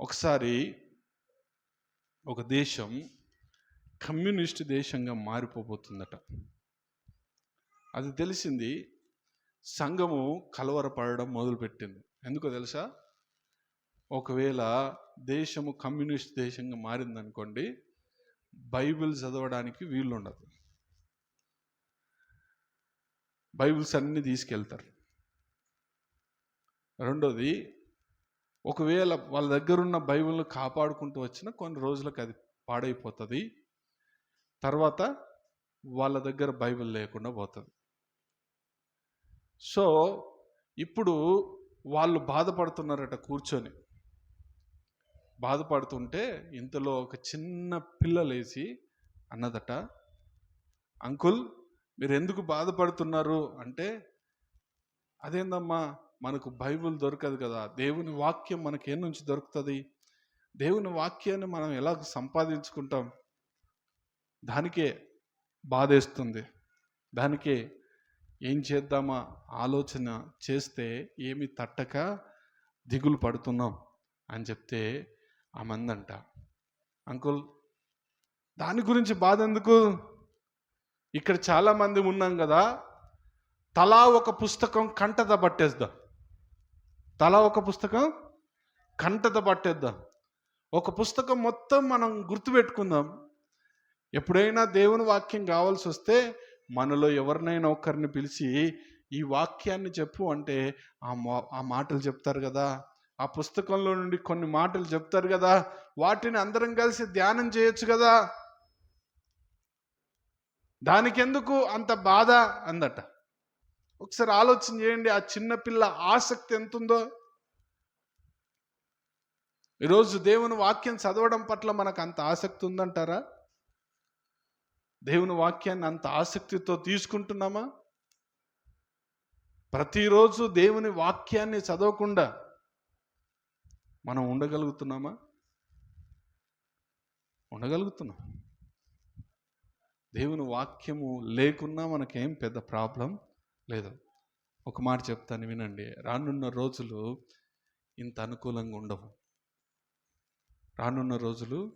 ఒకసారి ఒక దేశం కమ్యూనిస్ట్ దేశంగా మారిపోబోతుందట. అది తెలిసింది సంఘము కలవరపడడం మొదలుపెట్టింది. ఎందుకో తెలుసా? ఒకవేళ దేశము కమ్యూనిస్ట్ దేశంగా మారిందనుకోండి బైబిల్ చదవడానికి వీలుండదు. బైబిల్స్ అన్నీ తీసుకెళ్తారు. రెండోది ఒకవేళ వాళ్ళ దగ్గర ఉన్న బైబిల్ను కాపాడుకుంటూ వచ్చిన కొన్ని రోజులకు అది పాడైపోతుంది. తర్వాత వాళ్ళ దగ్గర బైబిల్ లేకుండా పోతుంది. సో ఇప్పుడు వాళ్ళు బాధపడుతున్నారట కూర్చొని. బాధపడుతుంటే ఇంతలో ఒక చిన్న పిల్ల లేచి అన్నదట అంకుల్ మీరు ఎందుకు బాధపడుతున్నారు? అంటే అదేందమ్మా మనకు బైబిల్ దొరకదు కదా. దేవుని వాక్యం మనకి ఏ నుంచి దొరుకుతుంది? దేవుని వాక్యాన్ని మనం ఎలా సంపాదించుకుంటాం? దానికే బాధేస్తుంది. దానికే ఏం చేద్దామా ఆలోచన చేస్తే ఏమి తట్టక దిగులు పడుతున్నాం అని చెప్తే ఆ మందంట అంకుల్ దాని గురించి బాధ ఎందుకు? ఇక్కడ చాలామంది ఉన్నాం కదా. తలా ఒక పుస్తకం కంటత పట్టేద్దాం. తలా ఒక పుస్తకం కంటత పట్టేద్దాం. ఒక పుస్తకం మొత్తం మనం గుర్తుపెట్టుకుందాం. ఎప్పుడైనా దేవుని వాక్యం కావాల్సి వస్తే మనలో ఎవరినైనా ఒకరిని పిలిచి ఈ వాక్యాన్ని చెప్పు అంటే ఆ మా ఆ మాటలు చెప్తారు కదా. ఆ పుస్తకంలో నుండి కొన్ని మాటలు చెప్తారు కదా. వాటిని అందరం కలిసి ధ్యానం చేయొచ్చు కదా. దానికెందుకు అంత బాధ? అందట. ఒకసారి ఆలోచన చేయండి ఆ చిన్నపిల్ల ఆసక్తి ఎంత ఉందో ఈరోజు దేవుని వాక్యం చదవడం పట్ల మనకు అంత ఆసక్తి ఉందంటారా? దేవుని వాక్యాన్ని అంత ఆసక్తితో తీసుకుంటున్నామా? ప్రతిరోజు దేవుని వాక్యాన్ని చదవకుండా మనం ఉండగలుగుతున్నామా? ఉండగలుగుతున్నాం. దేవుని వాక్యము లేకున్నా మనకేం పెద్ద ప్రాబ్లం లేదు. ఒక మాట చెప్తాను వినండి. రానున్న రోజులు ఇంత అనుకూలంగా ఉండవు. రానున్న రోజులు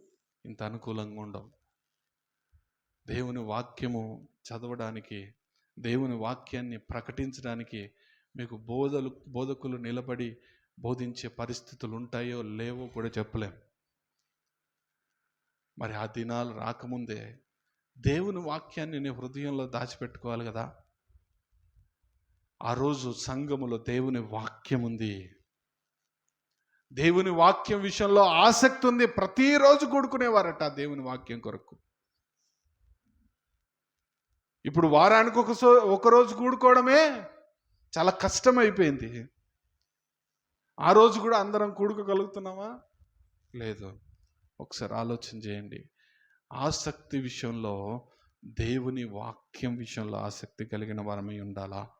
ఇంత అనుకూలంగా ఉండవు. దేవుని వాక్యము చదవడానికి దేవుని వాక్యాన్ని ప్రకటించడానికి మీకు బోధలు బోధకులు నిలబడి బోధించే పరిస్థితులు ఉంటాయో లేవో కూడా చెప్పలేం. మరి ఆ దినాలు రాకముందే దేవుని వాక్యాన్ని నీ హృదయంలో దాచిపెట్టుకోవాలి కదా? ఆ రోజు సంఘములో దేవుని వాక్యం ఉంది. దేవుని వాక్యం విషయంలో ఆసక్తి ఉంది. ప్రతిరోజు కూడుకునేవారట దేవుని వాక్యం కొరకు. ఇప్పుడు వారానికి ఒక సో కూడుకోవడమే చాలా కష్టం అయిపోయింది ఆ రోజు కూడా అందరం కూడుకోగలుగుతున్నామా? లేదు. ఒకసారి ఆలోచన చేయండి. ఆసక్తి విషయంలో దేవుని వాక్యం విషయంలో ఆసక్తి కలిగిన వారమై ఉండాలా?